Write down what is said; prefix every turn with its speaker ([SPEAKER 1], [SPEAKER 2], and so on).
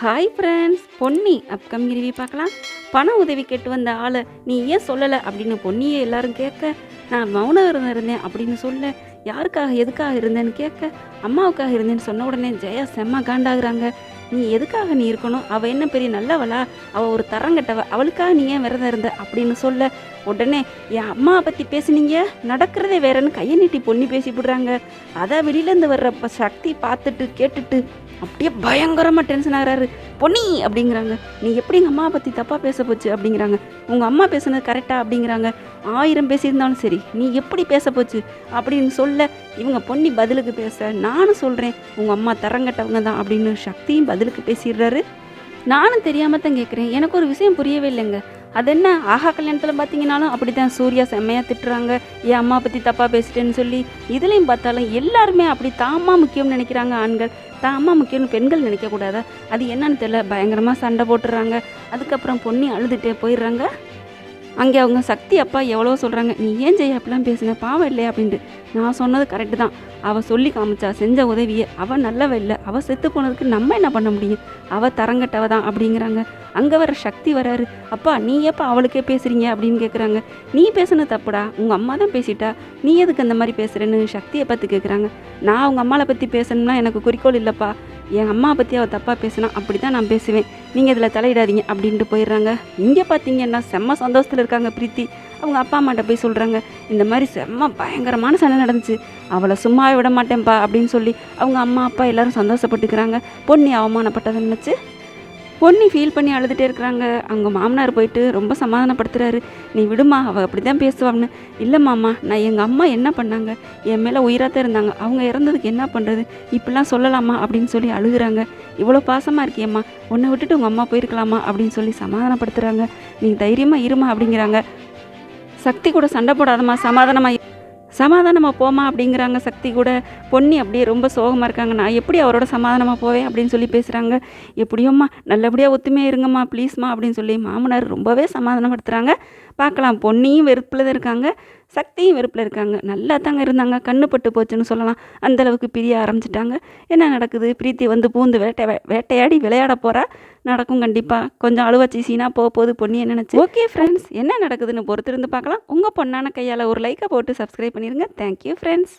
[SPEAKER 1] Hi friends Ponni upcoming review பார்க்கலாம். பண உதவி கேட்டு வந்த ஆளை நீ ஏன் சொல்லலை அப்படின்னு பொன்னியை எல்லாரும் கேட்க நான் மௌன விரதம் இருந்தேன் அப்படின்னு சொல்ல யாருக்காக எதுக்காக இருந்தேன்னு கேட்க அம்மாவுக்காக இருந்தேன்னு சொன்ன உடனே ஜெயா செம்ம காண்டாகிறாங்க. நீ எதுக்காக நீ இருக்கணும்? அவள் என்ன பெரிய நல்லவளா? அவள் ஒரு தரங்கட்டவ. அவளுக்காக நீ ஏன் விரதம் இருந்த? அப்படின்னு சொல்ல உடனே என் அம்மாவை பற்றி பேசுனீங்க? நடக்கிறதே வேறன்னு கையை நீட்டி பொண்ணி பேசி விடுறாங்க. அதை வெளியிலேருந்து வர்ற ப- சக்தி பார்த்துட்டு கேட்டுட்டு அப்படியே பயங்கரமாக டென்ஷன் ஆகிறாரு. பொன்னி அப்படிங்கிறாங்க. நீ எப்படி எங்கள் அம்மாவை பற்றி தப்பாக பேச போச்சு அப்படிங்கிறாங்க. உங்கள் அம்மா பேசுனது கரெக்டாக அப்படிங்கிறாங்க. ஆயிரம் பேசியிருந்தாலும் சரி நீ எப்படி பேச போச்சு அப்படின்னு சொல்ல இவங்க பொன்னி பதிலுக்கு பேச நானும் சொல்கிறேன் உங்கள் அம்மா தரங்கட்டவங்க தான் அப்படின்னு சக்தியும் பதிலுக்கு பேசிடுறாரு. நானும் தெரியாமல் தான் கேட்குறேன் எனக்கு ஒரு விஷயம் புரியவே இல்லைங்க. அது என்ன? ஆஹா கல்யாணத்தில் பார்த்தீங்கன்னாலும் அப்படி தான் சூர்யா செம்மையாக திட்டுறாங்க. என் அம்மா பற்றி தப்பாக பேசிட்டேன்னு சொல்லி? இதுலேயும் பார்த்தாலும் எல்லாருமே அப்படி தாமா முக்கியம்னு நினைக்கிறாங்க ஆண்கள். தாமா முக்கியம்னு பெண்கள் நினைக்கக்கூடாதா அது என்னன்னு தெரியல. பயங்கரமாக சண்டை போட்டுடுறாங்க அதுக்கப்புறம் பொண்ணி அழுதுகிட்டே போயிடுறாங்க. அங்கே அவங்க சக்தி அப்பா எவ்வளோ சொல்கிறாங்க நீ ஏன் ஜெய் அப்படிலாம் பேசுன? பாவம் இல்லையா? அப்படின்ட்டு. நான் சொன்னது கரெக்டு தான். அவள் சொல்லி காமிச்சா செஞ்ச உதவியை அவள் நல்லவ இல்லை. அவள் செத்து போனதுக்கு நம்ம என்ன பண்ண முடியும்? அவள் தரங்கட்டவ தான் அப்படிங்கிறாங்க. அங்கே வர சக்தி வராரு. அப்பா நீ எப்போ அவளுக்கே பேசுகிறீங்க அப்படின்னு கேட்குறாங்க நீ பேசுனது தப்புடா. உங்கள் அம்மா தான் பேசிட்டா. நீ எதுக்கு அந்த மாதிரி பேசுகிறேன்னு சக்தியை பார்த்து கேட்குறாங்க நான் அவங்க அம்மாவை பற்றி பேசணும்னா எனக்கு குறிக்கோள் இல்லைப்பா. என் அம்மா பற்றி அவள் தப்பாக பேசினா அப்படி தான் நான் பேசுவேன். நீங்கள் இதில் தலையிடாதீங்க அப்படின்ட்டு போயிடுறாங்க. இங்கே பார்த்தீங்கன்னா செம்ம சந்தோஷத்தில் இருக்காங்க பிரீத்தி. அவங்க அப்பா அம்மாட்ட போய் சொல்கிறாங்க இந்த மாதிரி செம்ம பயங்கரமான சண்டை நடந்துச்சு. அவளை சும்மாவே விட மாட்டேன்ப்பா அப்படின்னு சொல்லி அவங்க அம்மா அப்பா எல்லோரும் சந்தோஷப்பட்டுக்கிறாங்க. பொண்ணு அவமானப்பட்டதை நினச்சி பொண்ணி ஃபீல் பண்ணி அழுதுகிட்டே இருக்கிறாங்க. அவங்க மாமனார் போயிட்டு ரொம்ப சமாதானப்படுத்துகிறாரு நீ விடுமா அவள் அப்படி தான் பேசுவான்னு. இல்லை மாமா நான் எங்கள் அம்மா என்ன பண்ணாங்க? என் மேலே உயிராக தான் இருந்தாங்க. அவங்க இறந்ததுக்கு என்ன பண்ணுறது இப்படிலாம் சொல்லலாமா? அப்படின்னு சொல்லி அழுகுறாங்க. இவ்வளோ பாசமாக இருக்கியம்மா. உன்னை விட்டுட்டு உங்கள் அம்மா போயிருக்கலாமா? அப்படின்னு சொல்லி சமாதானப்படுத்துகிறாங்க நீ தைரியமாக இருமா அப்படிங்கிறாங்க. சக்தி கூட சண்டை போடாதம்மா. சமாதானமாக சமாதானமாக போமா அப்படிங்கிறாங்க சக்தி கூட. பொன்னி அப்படியே ரொம்ப சோகமாக இருக்காங்க. நான் எப்படி அவரோட சமாதானமாக போவேன் அப்படின்னு சொல்லி பேசுகிறாங்க எப்படியோம்மா நல்லபடியாக ஒத்துமையாக இருங்கம்மா ப்ளீஸ்மா அப்படின்னு சொல்லி மாமனார் ரொம்பவே சமாதானப்படுத்துகிறாங்க பார்க்கலாம். பொன்னியும் வெறுப்பில் தான் இருக்காங்க. சக்தியும் வெறுப்பில் இருக்காங்க. நல்லா தாங்க இருந்தாங்க. கண்ணு பட்டு போச்சுன்னு சொல்லலாம். அந்த அளவுக்கு பிரிய ஆரம்பிச்சிட்டாங்க. என்ன நடக்குது? பிரீத்தி வந்து பூந்து வேட்டை வேட்டையாடி விளையாட போகிறா நடக்கும் கண்டிப்பாக கொஞ்சம் அழுவச்சி சீனா போக போகுது பொன்னியை நினச்சி? ஓகே ஃப்ரெண்ட்ஸ் என்ன நடக்குதுன்னு பொறுத்திருந்து பார்க்கலாம். உங்கள் பொண்ணான கையால் ஒரு லைக்கை போட்டு சப்ஸ்கிரைப் பண்ணிடுங்க தேங்க்யூ ஃப்ரெண்ட்ஸ்